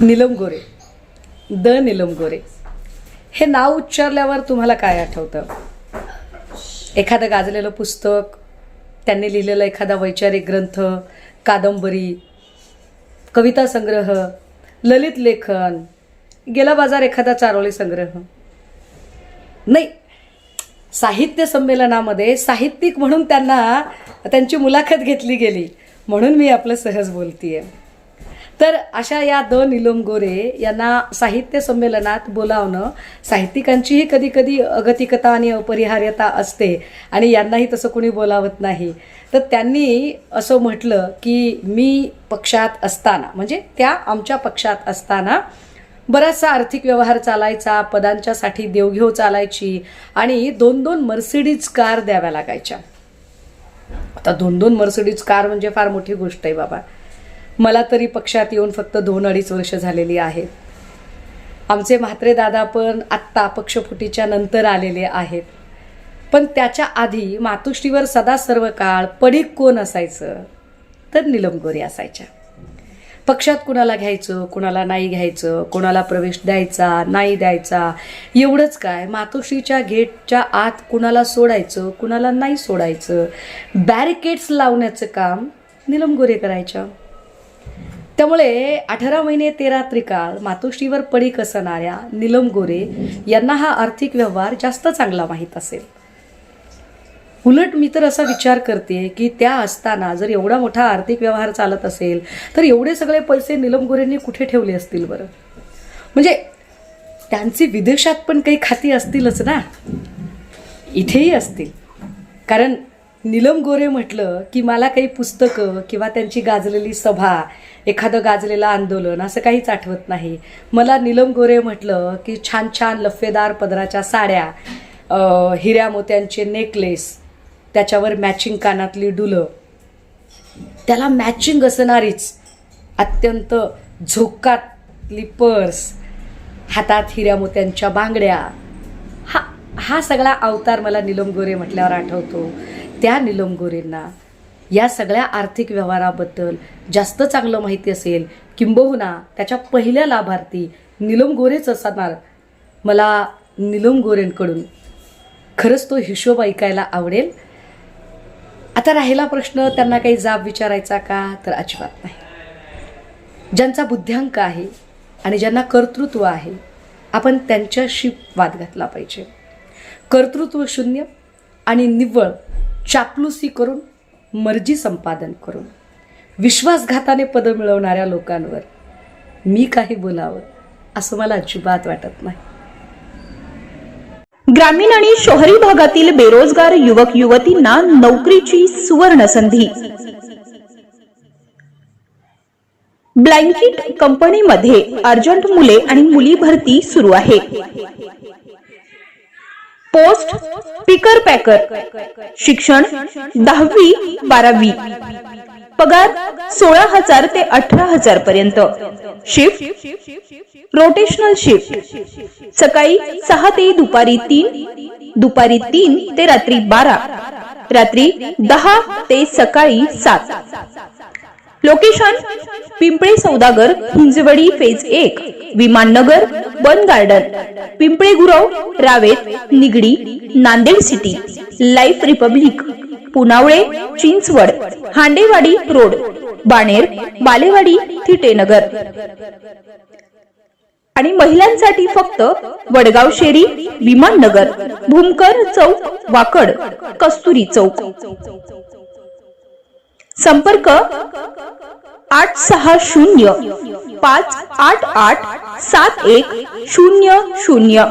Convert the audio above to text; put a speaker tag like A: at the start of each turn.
A: Neelam Gore. The Neelam Gore. हे नाव उच्चारल्यावर तुम्हाला काय आठवतं? एखादं गाजलेलं पुस्तक त्यांनी लिहिलेला एखादा वैचारिक ग्रंथ कादंबरी कविता संग्रह ललित लेखन गेला बाजार एखादा चारोळी संग्रह. नाही साहित्य संमेलनामध्ये साहित्यिक म्हणून त्यांना त्यांची मुलाखत घेतली गेली. म्हणून मी आपलं सहज बोलतीये. तर अशा या द निलम गोरे यांना साहित्य संमेलनात बोलावणं साहित्यिकांचीही कधी कधी अगतिकता आणि अपरिहार्यता असते आणि यांनाही तसं कोणी बोलावत नाही. तर त्यांनी असं म्हटलं की मी पक्षात असताना म्हणजे त्या आमच्या पक्षात असताना बराचसा आर्थिक व्यवहार चालायचा पदांच्यासाठी देवघेव चालायची आणि दोन दोन मर्सिडीज कार द्याव्या लागायच्या. आता दोन दोन मर्सिडीज कार म्हणजे फार मोठी गोष्ट आहे बाबा. मला तरी पक्षात येऊन फक्त दोन अडीच वर्ष झालेली आहेत. आमचे म्हात्रे दादा पण आत्ता पक्षफुटीच्या नंतर आलेले आहेत. पण त्याच्या आधी मातुश्रीवर सदा सर्व काळ पडीक कोण असायचं? तर निलमगोरी असायच्या. पक्षात कुणाला घ्यायचं कुणाला नाही घ्यायचं कोणाला प्रवेश द्यायचा नाही द्यायचा एवढंच काय. मातोश्रीच्या गेटच्या आत कुणाला सोडायचं कुणाला नाही सोडायचं बॅरिकेड्स लावण्याचं काम निलम गोरे करायच्या. त्यामुळे अठरा महिने तेरा त्रिकाळ मातोश्रीवर पडी कसणाऱ्या निलम गोरे यांना हा आर्थिक व्यवहार जास्त चांगला माहीत असेल. उलट मी तर असा विचार करते की त्या असताना जर एवढा मोठा आर्थिक व्यवहार चालत असेल तर एवढे सगळे पैसे निलम गोरेंनी कुठे ठेवले असतील बरं? म्हणजे त्यांची विदेशात पण काही खाती असतीलच ना? इथेही असतील. कारण निलम गोरे म्हटलं की मला काही पुस्तकं किंवा त्यांची गाजलेली सभा एखादं गाजलेलं आंदोलन असं काहीच आठवत नाही. मला निलम गोरे म्हटलं की छान छान लफेदार पदराच्या साड्या हिऱ्या मोत्यांचे नेकलेस त्याच्यावर मॅचिंग कानातली डुलं. त्याला मॅचिंग असणारीच अत्यंत झोकातली पर्स हातात हिऱ्या मोत्यांच्या बांगड्या. हा हा सगळा अवतार मला निलम गोरे म्हटल्यावर आठवतो. त्या निलम गोरेंना या सगळ्या आर्थिक व्यवहाराबद्दल जास्त चांगलं माहिती असेल किंबहुना त्याच्या पहिल्या लाभार्थी निलम गोरेच असणार. मला निलम गोरेंकडून खरंच तो हिशोब ऐकायला आवडेल. आता राहिला प्रश्न त्यांना काही जाब विचारायचा का? तर अजिबात नाही. ज्यांचा बुद्ध्यांक आहे आणि ज्यांना कर्तृत्व आहे आपण त्यांच्याशी वाद घातला पाहिजे. कर्तृत्व शून्य आणि निव्वळ चापलुसी करून मर्जी संपादन करून. विश्वासघाताने पदं मिळवणाऱ्या लोकांवर मी काही बोलावं असं मला अजिबात वाटत नाही.
B: ग्रामीण आणि शहरी भागातील बेरोजगार युवक युवतींना नोकरीची सुवर्ण संधी. ब्लँकेट कंपनीमध्ये अर्जंट मुले आणि मुली भरती सुरू आहे. पोस्ट पिकर पॅकर शिक्षण दहावी बारावी. पगार सोळा हजार ते अठरा हजार पर्यंत. शिफ्ट रोटेशनल शिफ्ट सकाळी सहा ते दुपारी तीन दुपारी तीन ते रात्री बारा रात्री दहा ते सकाळी सात. लोकेशन पिंपळे सौदागर हिंजवडी फेज एक Vimannagar bund garden Pimple Gurav Ravet Nigdi Nanded city life republic Punawale Chinchwad Handewadi road Baner Balewadi Thitenagar. आणि महिलांसाठी फक्त वडगाव शेरी विमाननगर भूमकर चौक वाकड कस्तुरी चौक. संपर्क आठ सहा शून्य पाच आठ आठ सात एक शून्य शून्य.